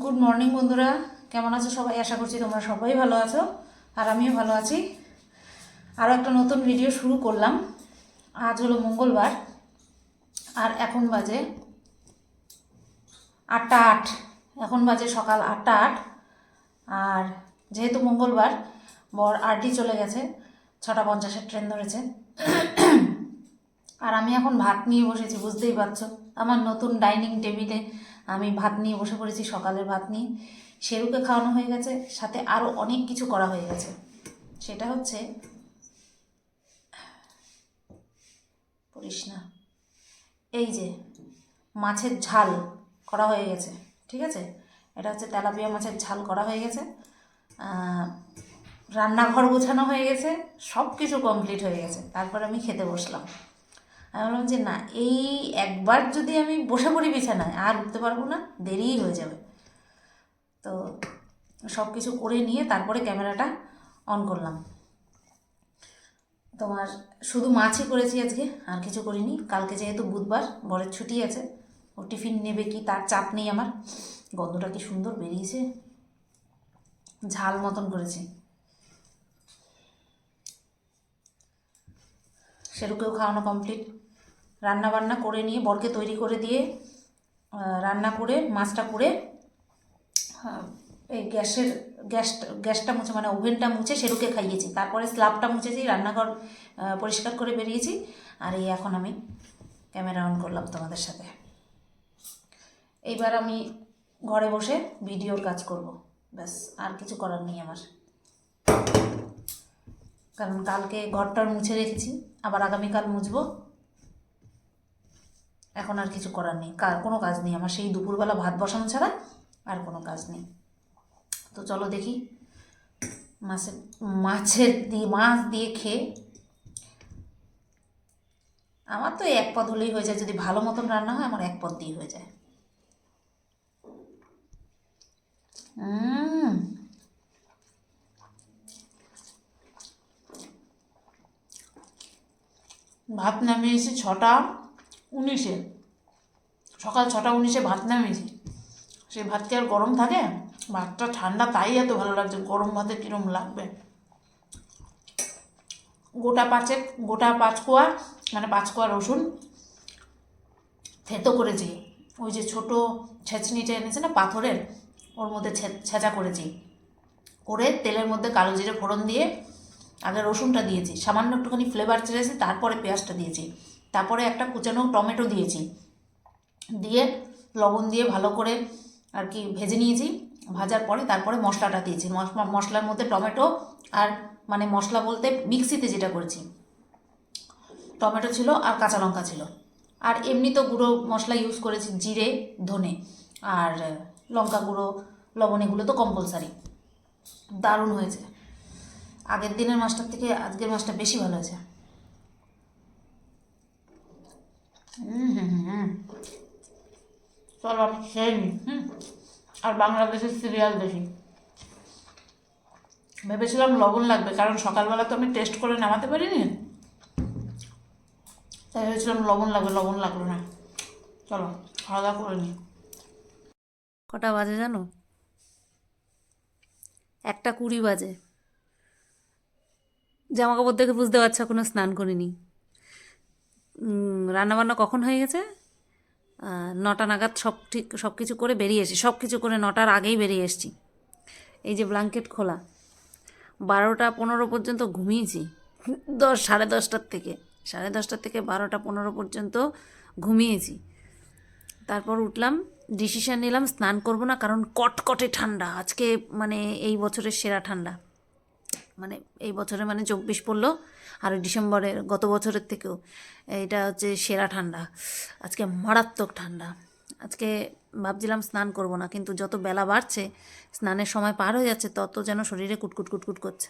Good morning বন্ধুরা। কেমন আছো সবাই? আশা করছি তোমরা সবাই ভালো আছো, আর আমিও ভালো আছি। আরও একটা নতুন ভিডিও শুরু করলাম। আজ হলো মঙ্গলবার, আর এখন বাজে আটটা আট। এখন বাজে সকাল আটটা আট, আর যেহেতু মঙ্গলবার, বর আরডি চলে গেছে, ছটা পঞ্চাশের ট্রেন ধরেছে। আর আমি এখন ভাত নিয়ে বসেছি, বুঝতেই পারছ। আমার নতুন ডাইনিং টেবিলে আমি ভাত নিয়ে বসে পড়েছি, সকালের ভাত নিয়ে। শেরুকে খাওয়ানো হয়ে গেছে, সাথে আরও অনেক কিছু করা হয়ে গেছে। সেটা হচ্ছে, পড়িস না। এই যে, মাছের ঝাল করা হয়ে গেছে, ঠিক আছে? এটা হচ্ছে তেলাপিয়া মাছের ঝাল করা হয়ে গেছে। রান্নাঘর গোছানো হয়ে গেছে সব কিছু কমপ্লিট হয়ে গেছে। তারপর আমি খেতে বসলাম। আমি বললাম যে, না, এই একবার যদি আমি বসে পড়ি বিছানায়, আর উঠতে পারব না, দেরিই হয়ে যাবে। তো সব কিছু করে নিয়ে তারপরে ক্যামেরাটা অন করলাম। তোমার শুধু মাছই করেছি আজকে, আর কিছু করিনি। কালকে যেহেতু বুধবার, বরের ছুটি আছে, ও টিফিন নেবে কি তার চাপ নেই আমার। গন্ধটা কি সুন্দর বেরিয়েছে। ঝাল মতন করেছি। সেরুকেও খাওয়ানো কমপ্লিট রান্না বান্না করে নিয়ে বরকে তৈরি করে দিয়ে রান্না করে, মাছটা করে এই গ্যাসের গ্যাসটা গ্যাসটা মুছে মানে ওভেনটা মুছে সেরুকে খাইয়েছি। তারপরে স্ল্যাবটা মুছেছি, রান্নাঘর পরিষ্কার করে বেরিয়েছি। আর এই এখন আমি ক্যামেরা অন করলাম তোমাদের সাথে। এইবার আমি ঘরে বসে ভিডিওর কাজ করব। ব্যাস, আর কিছু করার নেই আমার। কারণ কালকে ঘরটার মুছে রেখেছি, আবার আগামীকাল মুছবো। এখন আর কিছু করার নেই। কার? কোনো কাজ নেই। আমার সেই দুপুরবেলা ভাত বসানো ছাড়া আর কোনো কাজ নেই। তো চলো দেখি। মাছের মাছের দিয়ে, মাছ দিয়ে খেয়ে। আমার তো এক পদ হলেই হয়ে যায়। যদি ভালো মতন রান্না হয়, আমার এক পদ দিয়ে হয়ে যায়। ভাত নামিয়েছি ছটা। উনিশে। সকাল ছটা উনিশে ভাত নামিয়েছি। সেই ভাত কি আর গরম থাকে? ভাতটা ঠান্ডা, তাই এত ভালো লাগছে। গরম ভাতে কীরম লাগবে? গোটা পাঁচেক, গোটা পাঁচ কোয়া মানে পাঁচ কোয়া রসুন থেতো করেছি। ওই যে ছোট ছেঁচনিটা এনেছে না, পাথরের, ওর মধ্যে ছেঁচা করেছি। করে তেলের মধ্যে কালো জিরে ফোড়ন দিয়ে আগে রসুনটা দিয়েছি। সামান্য একটুখানি ফ্লেভার ছেড়েছি তারপরে পেঁয়াজটা দিয়েছি। তারপরে একটা কুচানো টমেটো দিয়েছি। দিয়ে লবণ দিয়ে ভালো করে আর কি ভেজে নিয়েছি। ভাজার পরে তারপরে মশলাটা দিয়েছি। মশলা মশলার মধ্যে টমেটো আর মানে মশলা বলতে মিক্সিতে যেটা করেছি। টমেটো ছিল আর কাঁচা লঙ্কা ছিল। আর এমনি তো গুঁড়ো মশলা ইউজ করেছি জিরে, ধনে আর লঙ্কা গুঁড়ো, লবণ এগুলো তো কম্পালসারি দারুণ হয়েছে। আগের দিনের মাছটার থেকে আজকের মাছটা বেশি ভালো হয়েছে হুম হুম হুম চলো নিই হুম। আর বাংলাদেশের সিরিয়াল দেখি। ভেবেছিলাম লবণ লাগবে, কারণ সকালবেলা তো আমি টেস্ট করে নামাতে পারিনি। তাই ভেবেছিলাম লবণ লাগবে, লবণ লাগল না। চলো, খাওয়া দাওয়া করে নিই কটা বাজে জানো? একটা কুড়ি বাজে। জামা কাপড় দেখে বুঝতে পারছ এখনও স্নান করিনি। রান্নাবান্না কখন হয়ে গেছে? নটা নাগাদ সব ঠিক, সব কিছু করে বেরিয়ে এসেছি। সব কিছু করে নটার আগেই বেরিয়ে এসেছি। এই যে ব্ল্যাঙ্কেট খোলা। বারোটা পনেরো পর্যন্ত ঘুমিয়েছি। দশ, সাড়ে দশটার থেকে। সাড়ে দশটার থেকে বারোটা পনেরো পর্যন্ত ঘুমিয়েছি। তারপর উঠলাম ডিসিশান নিলাম, স্নান করব না কারণ কটকটে ঠান্ডা। আজকে মানে এই বছরের সেরা ঠান্ডা। মানে এই বছরে মানে চব্বিশ পড়ল আর ডিসেম্বরের গত বছরের থেকেও। এটা হচ্ছে সেরা ঠান্ডা। আজকে মারাত্মক ঠান্ডা। আজকে ভাবছিলাম স্নান করব না, কিন্তু যত বেলা বাড়ছে, স্নানের সময় পার হয়ে যাচ্ছে, তত যেন শরীরে কুটকুট কুটকুট করছে।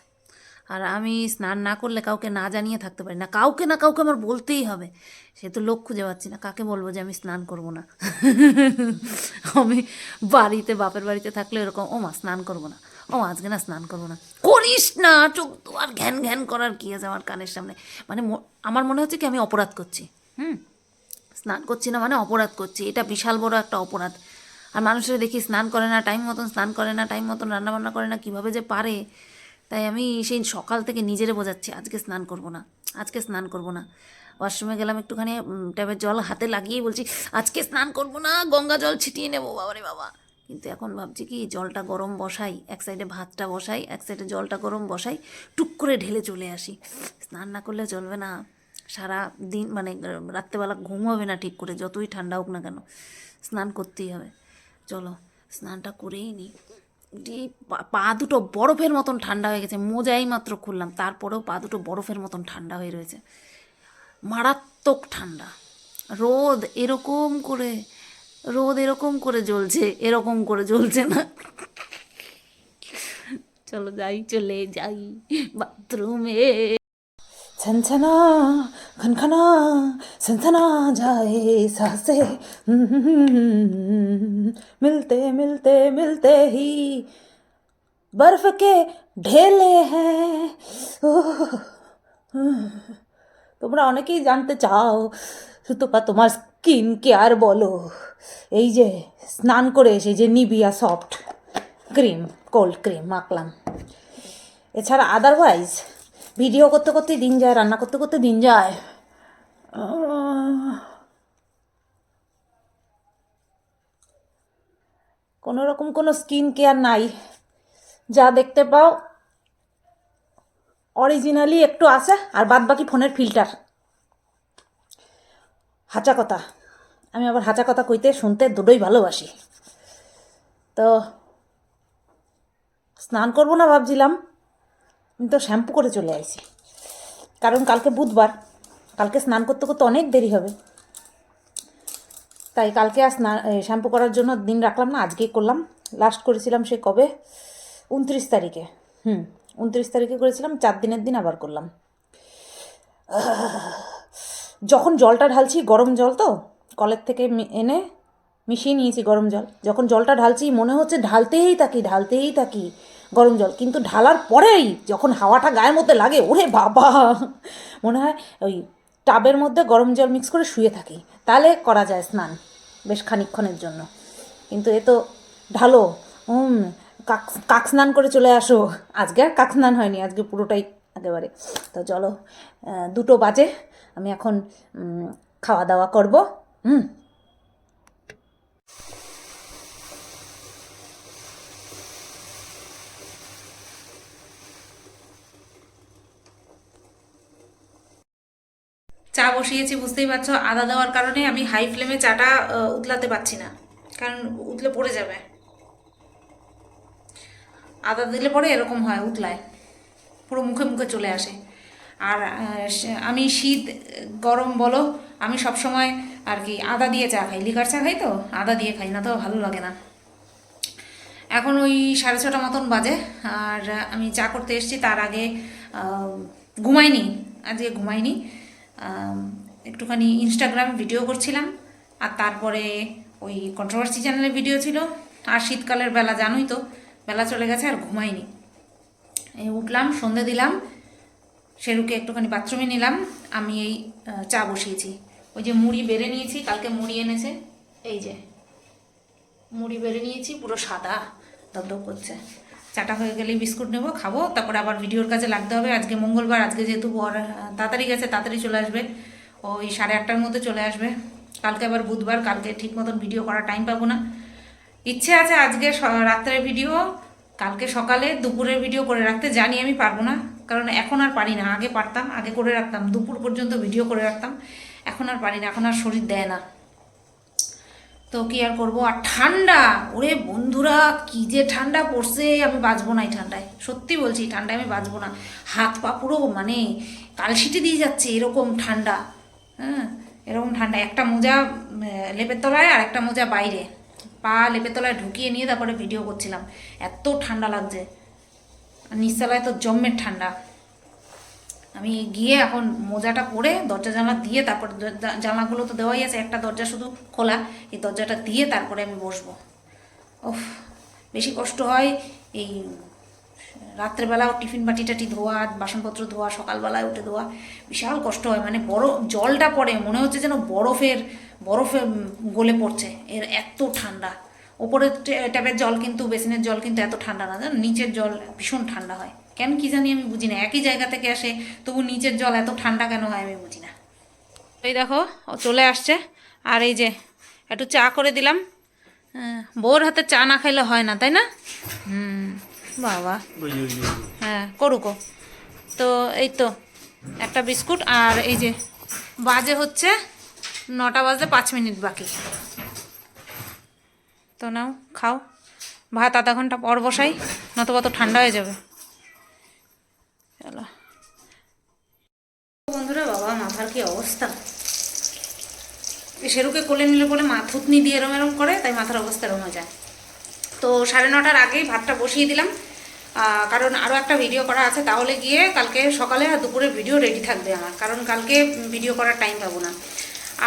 আর আমি স্নান না করলে কাউকে না জানিয়ে থাকতে পারি না। কাউকে না কাউকে আমার বলতেই হবে। সে তো লোক খুঁজে পাচ্ছি না, কাকে বলব যে আমি স্নান করব না? আমি বাড়িতে, বাপের বাড়িতে থাকলে এরকম ও মা স্নান করব না। ও আজকে না স্নান করব না। করিস না চোখ তো আর ঘ্যান ঘ্যান করার কি আছে আমার কানের সামনে? মানে আমার মনে হচ্ছে কি আমি অপরাধ করছি হুম? স্নান করছি না মানে অপরাধ করছি এটা বিশাল বড় একটা অপরাধ। আর মানুষের দেখি স্নান করে না টাইম মতন স্নান করে না টাইম মতন রান্নাবান্না করে না কীভাবে যে পারে? তাই আমি সেই সকাল থেকে নিজেরে বোঝাচ্ছি আজকে স্নান করব না আজকে স্নান করব না। ওয়াশরুমে গেলাম একটুখানি উম, ট্যাপের জল হাতে লাগিয়ে বলছি আজকে স্নান করব না গঙ্গা জল ছিটিয়ে নেব বাবারে বাবা। কিন্তু এখন ভাবছি কি, জলটা গরম বসাই, এক সাইডে ভাতটা বসাই, এক সাইডে জলটা গরম বসাই, টুক করে ঢেলে চলে আসি। স্নান না করলে চলবে না। সারা দিন মানে রাত্রেবেলা ঘুম হবে না ঠিক করে, যতই ঠান্ডা হোক না কেন, স্নান করতেই হবে। চলো, স্নানটা করেই নিই পা- পা দুটো বরফের মতন ঠান্ডা হয়ে গেছে, মোজাই মাত্র খুললাম, তারপরেও পা দুটো বরফের মতন ঠান্ডা হয়ে রয়েছে। মারাত্মক ঠান্ডা। রোদ এরকম করে রোদ এরকম করে জ্বলছে এরকম করে জ্বলছে না চলো যাই চলে যাই বাথরুমে छनछना खनखना सनसना जाए सांसे मिलते मिलते मिलते ही बर्फ के ढेले हैं ओह, তোমরা অনেকেই জানতে চাও সুতপা তোমার স্কিন কেয়ার বলো? এই যে স্নান করে এসে যে Nivea soft cream, cold cream মাখলাম এছাড়া আদারওয়াইজ ভিডিও করতে করতে দিন যায়, রান্না করতে করতে দিন যায়। কোনো রকম কোনো স্কিন কেয়ার নাই। যা দেখতে পাও অরিজিনালি একটু আছে, আর বাদ বাকি ফোনের ফিল্টার হাঁচা কথা। আমি আবার হাঁচা কথা কইতে শুনতে দুটোই ভালোবাসি। তো স্নান করব না ভাবছিলাম, আমি তো শ্যাম্পু করে চলে আইছি। কারণ কালকে বুধবার, কালকে স্নান করতে করতে অনেক দেরি হবে। তাই কালকে আর স্নান শ্যাম্পু করার জন্য দিন রাখলাম না, আজকেই করলাম। লাস্ট করেছিলাম সে কবে? উনত্রিশ তারিখে। হুম, উনত্রিশ তারিখে করেছিলাম, চার দিনের দিন আবার করলাম। যখন জলটা ঢালছি, গরম জল তো কলের থেকে এনে মিশিয়ে নিয়েছি গরম জল। যখন জলটা ঢালছি, মনে হচ্ছে ঢালতেই থাকি ঢালতেই থাকি গরম জল। কিন্তু ঢালার পরেই যখন হাওয়াটা গায়ের মধ্যে লাগে, ওরে বাবা! মনে হয় ওই টাবের মধ্যে গরম জল মিক্স করে শুয়ে থাকি। তাহলে করা যায় স্নান বেশ খানিকক্ষণের জন্য। কিন্তু এ তো ঢালো। হুম কাক কাক স্নান করে চলে আসো। আজকে আর কাক স্নান হয়নি, আজকে পুরোটাই একেবারে। তো চলো দুটো বাজে। আমি এখন খাওয়া দাওয়া করব। হুম চা বসিয়েছি, বুঝতেই পারছ? আদা দেওয়ার কারণে আমি হাই ফ্লেমে চাটা উতলাতে পারছি না। কারণ উতলে পড়ে যাবে। আদা দিলে পরে এরকম হয়, উতলায়। পুরো মুখে মুখে চলে আসে। আর আমি শীত গরম বলো, আমি সব সময় আর কি, আদা দিয়ে চা খাই। লিকার চা খাই তো? আদা দিয়ে খাই, না তো ভালো লাগে না। এখন ওই সাড়ে ছটা মতন বাজে, আর আমি চা করতে এসেছি, তার আগে ঘুমাইনি, আজকে ঘুমাইনি। একটুখানি ইনস্টাগ্রামে ভিডিও করছিলাম, আর তারপরে ওই কন্ট্রোভার্সি চ্যানেলে ভিডিও ছিল। আর শীতকালের বেলা, জানোই তো, বেলা চলে গেছে আর ঘুমাইনি। উঠলাম, সন্ধে দিলাম, সেরুকে একটুখানি বাথরুমে নিলাম, আমি এই চা বসিয়েছি। ওই যে মুড়ি বেড়ে নিয়েছি, কালকে মুড়ি এনেছে। এই যে, মুড়ি বেড়ে নিয়েছি, পুরো সাদা, দপদপ করছে। চাটা হয়ে গেলেই বিস্কুট নেব, খাব, তারপরে আবার ভিডিওর কাছে লাগতে হবে। আজকে মঙ্গলবার, আজকে যেহেতু বর তাড়াতাড়ি গেছে, তাড়াতাড়ি চলে আসবে। ওই সাড়ে আটটার মধ্যে চলে আসবে। কালকে আবার বুধবার, কালকে ঠিক মতন ভিডিও করার টাইম পাবো না। ইচ্ছে আছে আজকে রাত্রের ভিডিও, কালকে সকালে দুপুরের ভিডিও করে রাখতে, জানি আমি পারব না। কারণ এখন আর পারি না, আগে পারতাম, আগে করে রাখতাম, দুপুর পর্যন্ত ভিডিও করে রাখতাম। এখন আর পারি না, এখন আর শরীর দেয় না। তো কি আর করব? আর ঠান্ডা! ওরে বন্ধুরা, কি যে ঠান্ডা পড়ছে, আমি বাঁচবো না এই ঠান্ডায়। সত্যি বলছি ঠান্ডায় আমি বাঁচবো না। হাত পা পুরো মানে কালশিটে দিয়ে যাচ্ছে এরকম ঠান্ডা। হ্যাঁ এরকম ঠান্ডা। একটা মোজা লেপের তলায় আর একটা মোজা বাইরে। পা লেপের তলায় ঢুকিয়ে নিয়ে তারপরে ভিডিও করছিলাম। এত ঠান্ডা লাগছে। নিচতলায় তো জম্মের ঠান্ডা। আমি গিয়ে এখন মোজাটা পরে দরজা জানলা দিয়ে তারপর জানলাগুলো তো দেওয়াই আছে, একটা দরজা শুধু খোলা, এই দরজাটা দিয়ে তারপরে আমি বসবো। ওফ বেশি কষ্ট হয় এই রাত্রেবেলাও টিফিন বাটি টাটি ধোয়া, বাসনপত্র ধোয়া, সকালবেলায় উঠে ধোয়া, বিশাল কষ্ট হয় মানে বড় জলটা পড়ে, মনে হচ্ছে যেন বরফের, বরফে গলে পড়ছে, এর এত ঠান্ডা। ওপরের ট্যাপের জল কিন্তু, বেসিনের জল কিন্তু এত ঠান্ডা না, জানো, নিচের জল ভীষণ ঠান্ডা হয়। কেন কি জানি আমি বুঝি না। একই জায়গা থেকে আসে তবু নিচের জল এত ঠান্ডা কেন হয় আমি বুঝি না। এই দেখো ও চলে আসছে। আর এই যে একটু চা করে দিলাম। হ্যাঁ, বউর হাতে চা না খাইলে হয় না তাই না? হুম বাবা। হ্যাঁ করুকো তো এই তো একটা বিস্কুট আর এই যে বাজে হচ্ছে নটা বাজতে পাঁচ মিনিট বাকি। তো নাও খাও। ভাত আধা ঘণ্টা পর বসাই নতবা তো ঠান্ডা হয়ে যাবে। চলো বন্ধুরা, বাবা, মাথার কি অবস্থা? শেরুকে কোলে নিলে বলে মা থুতনি দিয়ে এরম এরম করে, তাই মাথার অবস্থা এরম যায়। তো সাড়ে নটার আগেই ভাতটা বসিয়ে দিলাম। কারণ আরও একটা ভিডিও করা আছে, তাহলে গিয়ে কালকে সকালে আর দুপুরে ভিডিও রেডি থাকবে আমার, কারণ কালকে ভিডিও করার টাইম পাবো না।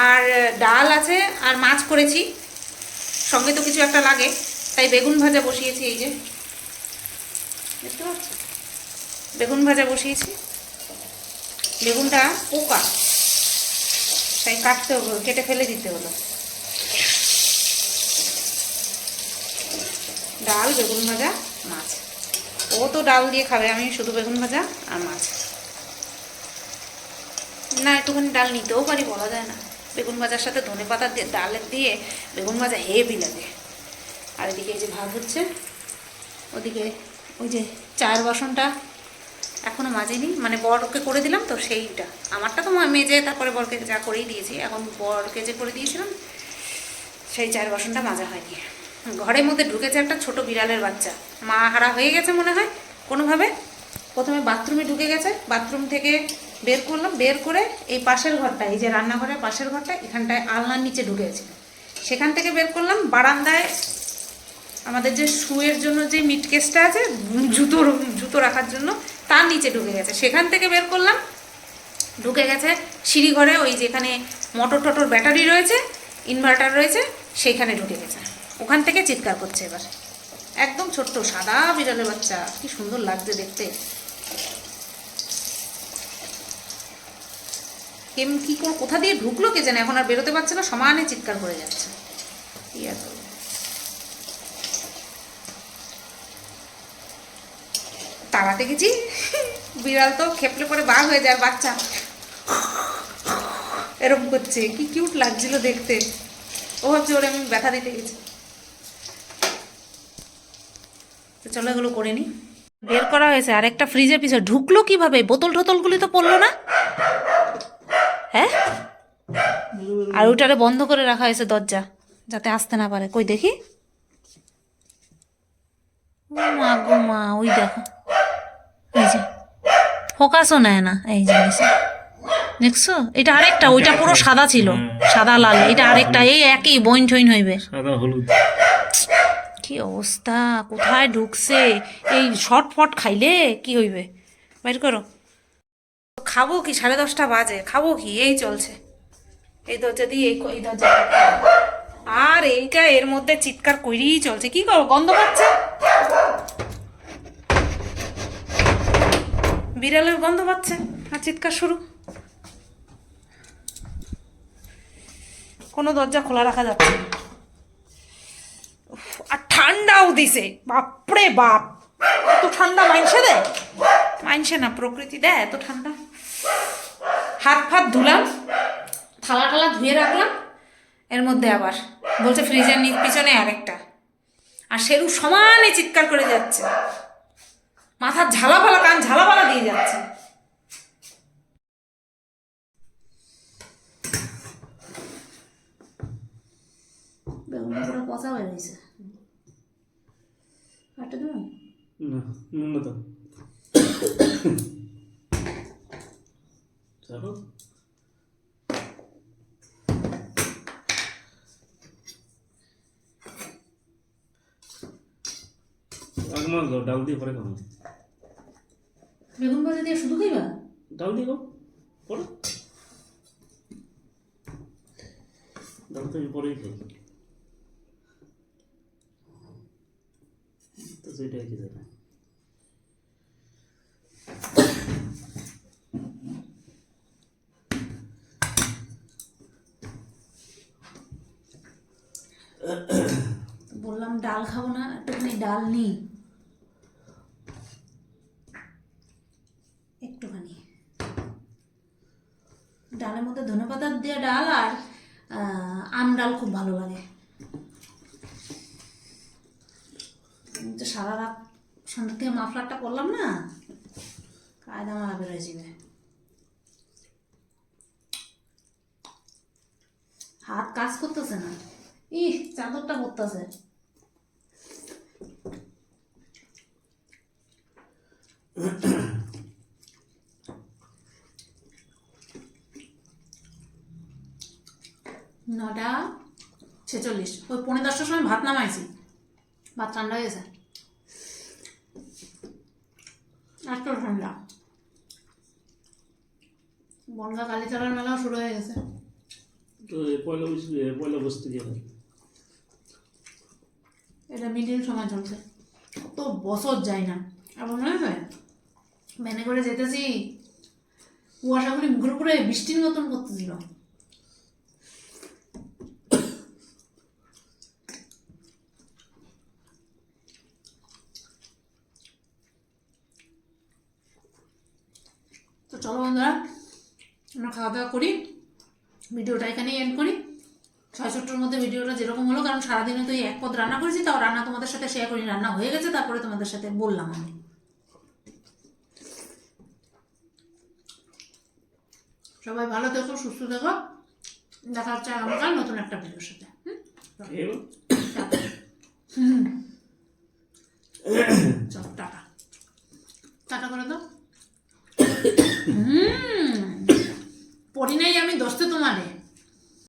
আর ডাল আছে, আর মাছ করেছি, সঙ্গে তো কিছু একটা লাগে, তাই বেগুন ভাজা বসিয়েছি এই যে। দেখতে পাচ্ছ? বেগুন ভাজা বসিয়েছি। বেগুনটা পোকা। তাই কাটতে হলো কেটে ফেলে দিতে হলো। ডাল, বেগুন ভাজা, মাছ। ও তো ডাল দিয়ে খাবে, আমি শুধু বেগুন ভাজা আর মাছ। না, একটুখানি ডাল নিতেও পারি, বলা যায় না। বেগুন ভাজার সাথে ধনে পাতা দিয়ে ডালের দিয়ে বেগুন ভাজা হেভি লাগে। আর এদিকে এই যে ভাত হচ্ছে, ওদিকে ওই যে চায়ের বাসনটা এখনও মাজেনি। মানে বরকে করে দিলাম তো সেইটা। আমারটা তো মেজে তারপরে বরকে যা করেই দিয়েছি। এখন বরকে যে করে দিয়েছিলাম, সেই চায়ের বাসনটা মাজা হয়নি। ঘরের মধ্যে ঢুকেছে একটা ছোট বিড়ালের বাচ্চা। মা হারা হয়ে গেছে মনে হয়, কোনোভাবে। প্রথমে বাথরুমে ঢুকে গেছে, বাথরুম থেকে বের করলাম। বের করে এই পাশের ঘরটা, এই যে রান্নাঘরের পাশের ঘরটা, এখানটায় আলনার নিচে ঢুকে গেছিল সেখান থেকে বের করলাম। বারান্দায় আমাদের যে শুয়ের জন্য যে মিট কেসটা আছে, জুতো জুতো রাখার জন্য তার নিচে ঢুকে গেছে। সেখান থেকে বের করলাম, ঢুকে গেছে সিঁড়ি ঘরে ওই যেখানে মোটর টটর ব্যাটারি রয়েছে, ইনভার্টার রয়েছে সেইখানে ঢুকে গেছে। ওখান থেকে চিৎকার করছে এবার। একদম ছোট্ট সাদা বিড়ালের বাচ্চা, কি সুন্দর লাগছে দেখতে। কেম, কি কোথা দিয়ে ঢুকলো কে জানে? এখন আর বেরোতে পারছে না, সমানে চিৎকার করে যাচ্ছে। কি তাড়াতে গেছি। বিড়াল তো খেপলে পরে বার হয়ে যায়, বাচ্চা। এরকম করছে, কি কিউট লাগছিল দেখতে। ও ভাবছে ওরে আমি ব্যথা দিতে গেছি। চলো এগুলো করে নি। বের করা হয়েছে আর একটা ফ্রিজের পিছনে। ঢুকলো কীভাবে? বোতল টোতলগুলি তো পড়ল না। হ্যাঁ? আর ওটারে বন্ধ করে রাখা হয়েছে দরজা, যাতে আসতে না পারে। কই দেখি? মা গো মা, ওই দেখো। এই যে ফোকাসও নেয় না এই জিনিসে দেখছ? এটা আরেকটা ওইটা পুরো সাদা ছিল। সাদা লাল এটা আরেকটা এই একই বইন ঠইন হইবে। সাদা হলুদ। কি অবস্থা? কোথায় ঢুকছে? এই শর্ট ফট খাইলে কি হইবে? বাইর করো। খাব কি? সাড়ে দশটা বাজে। খাব কি? এই চলছে। এই দরজা দিয়ে এই দরজা আর এইটা এর মধ্যে চিৎকার করেই চলছে। কি করো গন্ধ পাচ্ছে? বিড়ালের গন্ধ পাচ্ছে। আর চিৎকার শুরু। কোনো দরজা খোলা রাখা যাচ্ছে আর ঠান্ডাও দিছে। বাপরে বাপ। এত ঠান্ডা মাইনসে দেয়? মাইনসে না, প্রকৃতি দেয় এত ঠান্ডা। হাত ফাত ধুলাম, থালা টালা ধুয়ে রাখলাম, এর মধ্যে আবার বলছে ফ্রিজের পিছনে আরেকটা। আর সেরু সমানে চিৎকার করে যাচ্ছে। মাথার ঝালাপালা কান ঝালাপালা দিয়ে যাচ্ছে। বেগুনটা পুরো পচা হয়ে রয়েছে। কাটে দেবো? না নুন চলো আগে মাছ দাও ডাল দিয়ে পরে খাব। বেগুন ভাজা দিয়ে শুধু খাইবা? ডাল দিয়ে পরে ডাল তো পরেই খাই। তো সেটাই কি জানা। বললাম ডাল খাব না একটুখানি ডাল নিই একটুখানি ডালের মধ্যে ধনেপাতা দেওয়া ডাল আর আহ, আম ডাল খুব ভালো লাগে। তো সারা রাত সন্ধ্যা থেকে মাফলারটা করলাম না, কায়দা মারা বেরোয় যাবে হাত কাজ করতেছে না। ইহ, চাদরটা করতেছে নটা ছেচল্লিশ। ওই পনেরো দশটার সময় ভাত নামাইছি। ভাত ঠান্ডা হয়ে গেছে। আজকাল ঠান্ডা বনগা কালীতলার মেলাও শুরু হয়ে গেছে। তো পয়লা পয়লা বসতে এটা মিডিল সময় চলছে। কত বছর যায় না। এমন মনে হয়? ভ্যানে করে যেতেছি। কুয়াশাগুলি মুখের উপরে বৃষ্টির মতন করতেছিল তো চলো বন্ধুরা আমরা খাওয়া দাওয়া করি। ভিডিওটা এখানেই এন্ড করি। ছয় ছোট্টর মধ্যে ভিডিওটা যেরকম হলো কারণ সারাদিনে তো এই এক পদ রান্না করেছি তাও রান্না তোমাদের সাথে শেয়ার করি রান্না হয়ে গেছে তারপরে তোমাদের সাথে বললাম আমি। সবাই ভালো থেকো সুস্থ থেকো। দেখা হচ্ছে আগামীকাল নতুন একটা ভিডিওর সাথে। হুম? টাটা। টাটা। টাটা করে দাও। হুম। পড়ি নাই আমি দোস্তে তোমারে।